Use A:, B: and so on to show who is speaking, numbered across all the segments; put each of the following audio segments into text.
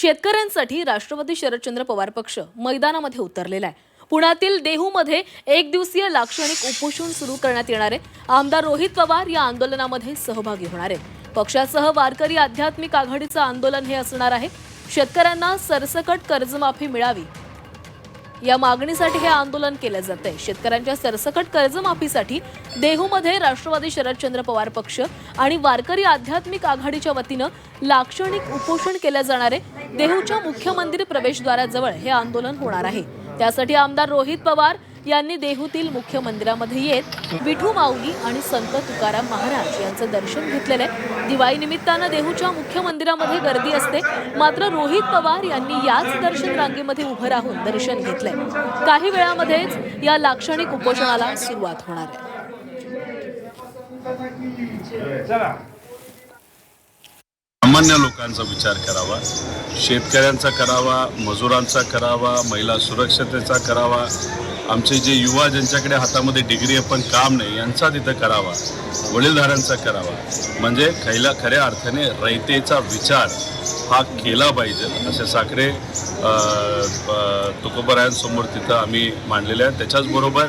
A: शेतकऱ्यांसाठी राष्ट्रवादी शरदचंद्र पवार पक्ष मैदानामध्ये उतरलेला आहे. पुण्यातील देहूमध्ये एक दिवसीय लाक्षणिक उपोषण सुरू करण्यात येणार आहे. आमदार रोहित पवार या आंदोलनामध्ये सहभागी होणार आहेत. पक्षासह वारकरी आध्यात्मिक आघाडीचं आंदोलन हे असणार आहे. शेतकऱ्यांना सरसकट कर्जमाफी मिळावी या मागणीसाठी हे आंदोलन केलं जात आहे शेतकऱ्यांच्या सरसकट कर्जमाफीसाठी देहूमध्ये राष्ट्रवादी शरदचंद्र पवार पक्ष आणि वारकरी आध्यात्मिक आघाडीच्या वतीनं लाक्षणिक उपोषण केलं जाणार आहे. देहूच्या मुख्य मंदिर प्रवेशद्वाराजवळ हे आंदोलन होणार आहे. त्यासाठी आमदार रोहित पवार यांनी देहूतील मुख्य मंदिरामध्ये येत विठू माऊली आणि संत तुकाराम महाराज यांचं दर्शन घेतलेलं आहे. दिवाळी निमित्तानं देहूच्या मुख्य मंदिरामध्ये गर्दी असते. मात्र रोहित पवार यांनी याच दर्शन रांगेमध्ये उभं राहून दर्शन घेतलंय. काही वेळामध्येच या लाक्षणिक उपोषणाला सुरुवात होणार आहे.
B: सामान्य लोकांचा विचार करावा शेतकऱ्यांचा करावा मजुरांचा करावा महिला सुरक्षतेचा करावा आमचे जे युवा ज्यांच्याकडे हातामध्ये डिग्री आहे पण काम नाही यांचा तिथं करावा वडीलधाऱ्यांचा करावा. म्हणजे खैला खऱ्या अर्थाने रयतेचा विचार हा केला पाहिजे असे साखरे तुकोबरायांसमोर तिथं आम्ही मांडलेले आहे त्याच्याचबरोबर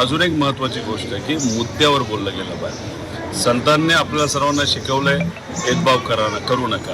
B: अजून एक महत्त्वाची गोष्ट आहे की मुद्द्यावर बोललं गेलं पाहिजे. संतांनी आपल्या सर्वांना शिकवलंय भेदभाव करा करू नका.